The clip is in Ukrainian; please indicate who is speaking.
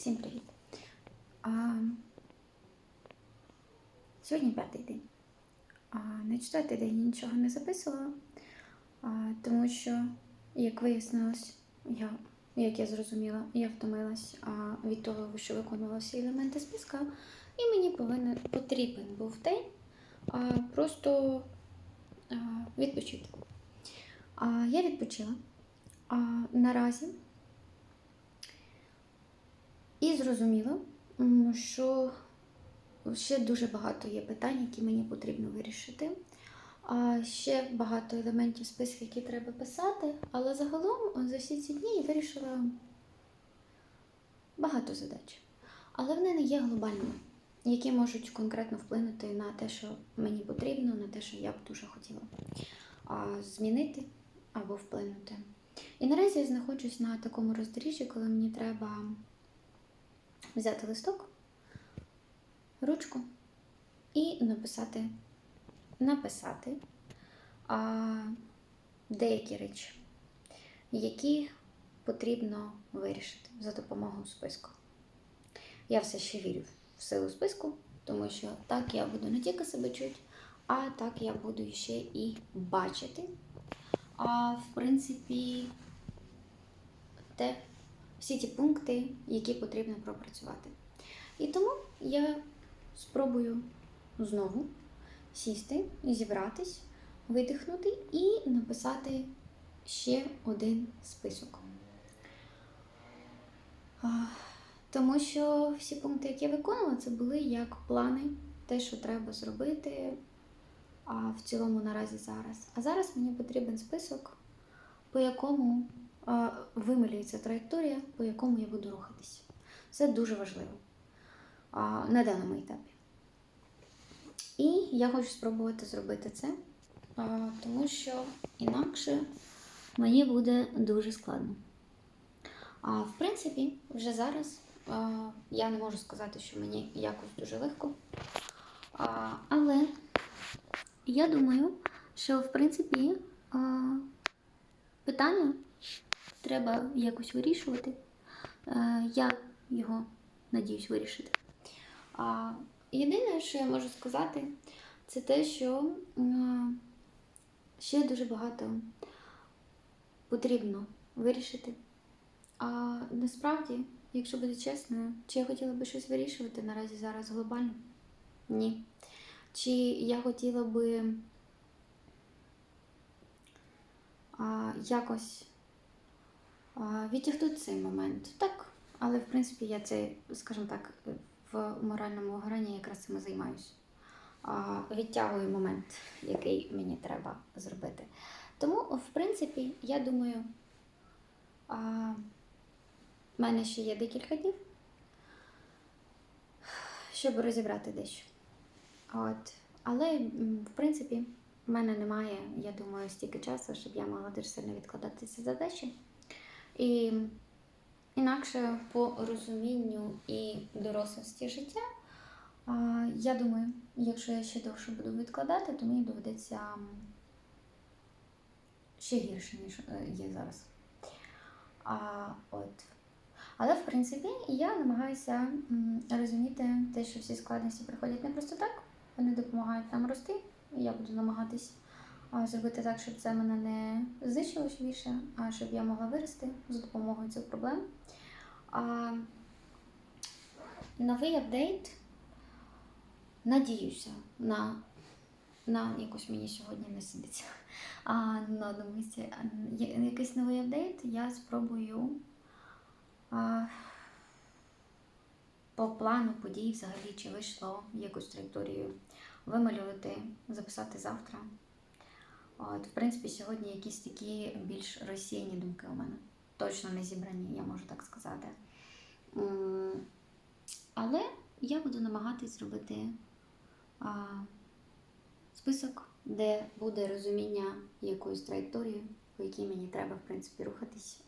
Speaker 1: Всім привіт! А, сьогодні п'ятий день. А, на четвертий день я нічого не записувала, а, тому що, як вияснилось, я, як я зрозуміла, я втомилась а, від того, що виконувала всі елементи списка, і мені повинен потрібен був день а, просто а, відпочити. А, я відпочила. А, наразі і зрозуміла, що ще дуже багато є питань, які мені потрібно вирішити. А ще багато елементів списку, які треба писати, але загалом за всі ці дні я вирішила багато задач. Але вони не є глобальними, які можуть конкретно вплинути на те, що мені потрібно, на те, що я б дуже хотіла змінити або вплинути. І наразі я знаходжусь на такому роздоріжжі, коли мені треба взяти листок, ручку і написати, написати а, деякі речі, які потрібно вирішити за допомогою списку. Я все ще вірю в силу списку, тому що так я буду не тільки себе чути, а так я буду ще і бачити. А в принципі, те, всі ті пункти, які потрібно пропрацювати. І тому я спробую знову сісти, зібратись, видихнути і написати ще один список. Тому що всі пункти, які я виконала, це були як плани, те, що треба зробити а, в цілому наразі зараз. А зараз мені потрібен список, по якому а, вималюється траєкторія, по якому я буду рухатись. Це дуже важливо на даному етапі. І я хочу спробувати зробити це, тому що інакше мені буде дуже складно. А в принципі, вже зараз я не можу сказати, що мені якось дуже легко. Але я думаю, що в принципі питання треба якось вирішувати. Е, Я його надіюсь вирішити. А, Єдине, що я можу сказати, це те, що ще дуже багато потрібно вирішити. А насправді, якщо бути чесною, чи я хотіла би щось вирішувати наразі зараз глобально? Ні. Чи я хотіла би а, якось відтягнути цей момент? Так, але в принципі я це, скажімо так, в моральному вигоранні якраз цим займаюся. А, відтягую момент, який мені треба зробити. Тому, в принципі, я думаю, в мене ще є декілька днів, щоб розібрати дещо. От. Але, в принципі, в мене немає, я думаю, стільки часу, щоб я могла дуже сильно відкладати ці задачі. І інакше по розумінню і дорослості життя, я думаю, якщо я ще довше буду відкладати, то мені доведеться ще гірше, ніж е, є зараз. А, от. Але, в принципі, я намагаюся розуміти те, що всі складності приходять не просто так, вони допомагають нам рости. Я буду намагатись зробити так, щоб це мене не знищило більше, щоб я могла вирости за допомогою цих проблем. А, новий апдейт. Надіюся на, на якось мені сьогодні не сидиться. А на одному місці якийсь новий апдейт я спробую а, по плану подій взагалі, чи вийшло якусь траєкторію вималювати, записати завтра. От, в принципі, сьогодні якісь такі більш розсіяні думки у мене. Точно не зібрані, я можу так сказати. Але я буду намагатись зробити список, де буде розуміння якоїсь траєкторії, по якій мені треба, в принципі, рухатись.